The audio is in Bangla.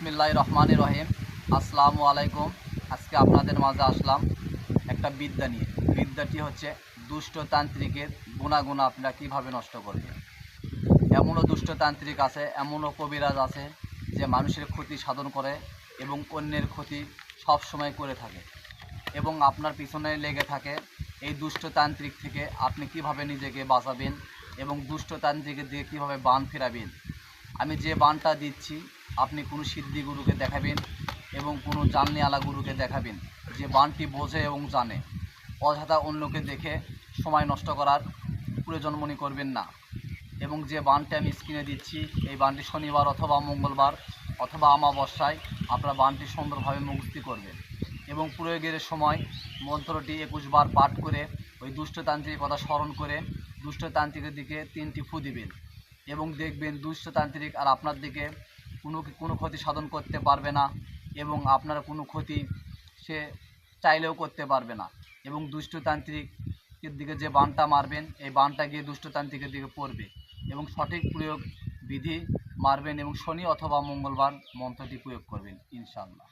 বিসমিল্লাহ রহমান রহিম আসসালামু আলাইকুম। আজকে আপনাদের মাঝে আসলাম একটা বিদ্যা নিয়ে। বিদ্যাটি হচ্ছে দুষ্টতান্ত্রিকের গুণাগুণ আপনারা কীভাবে নষ্ট করবেন। এমনও দুষ্টতান্ত্রিক আছে, এমনও কবিরাজ আছে যে মানুষের ক্ষতি সাধন করে এবং অন্যের ক্ষতি সব সময় করে থাকে এবং আপনার পিছনে লেগে থাকে। এই দুষ্টতান্ত্রিক থেকে আপনি কীভাবে নিজেকে বাঁচাবেন এবং দুষ্টতান্ত্রিকের দিকে কীভাবে বান ফেরাবেন? আমি যে বানটা দিচ্ছি আপনি কোনো সিদ্ধি গুরুকে দেখাবেন এবং কোনো জাননিওয়ালা গুরুকে দেখাবেন। যে বানটি বোঝে এবং জানে। অযথা অন্যকে দেখে সময় নষ্ট করার প্রয়োজন মনে করবেন না। এবং যে বানটি আমি স্ক্রিনে দিচ্ছি, এই বানটি শনিবার অথবা মঙ্গলবার অথবা আমাবস্যায় আপনারা বানটি সুন্দরভাবে মুক্তি করবেন। এবং প্রয়োগের সময় মন্ত্রটি একুশ বার পাঠ করে ওই দুষ্টতান্ত্রিকের কথা স্মরণ করে দুষ্টতান্ত্রিকের দিকে তিনটি ফু দিবেন। এবং দেখবেন দুষ্টতান্ত্রিক আর আপনার দিকে কোনো কোনো ক্ষতি সাধন করতে পারবে না এবং আপনার কোনো ক্ষতি সে চাইলেও করতে পারবে না। এবং দুষ্টতান্ত্রিকের দিকে যে বানটা মারবেন, এই বানটা গিয়ে দুষ্টতান্ত্রিকের দিকে পড়বে এবং সঠিক প্রয়োগ বিধি মারবেন এবং শনি অথবা মঙ্গলবার মন্ত্রটি প্রয়োগ করবেন, ইনশাআল্লাহ।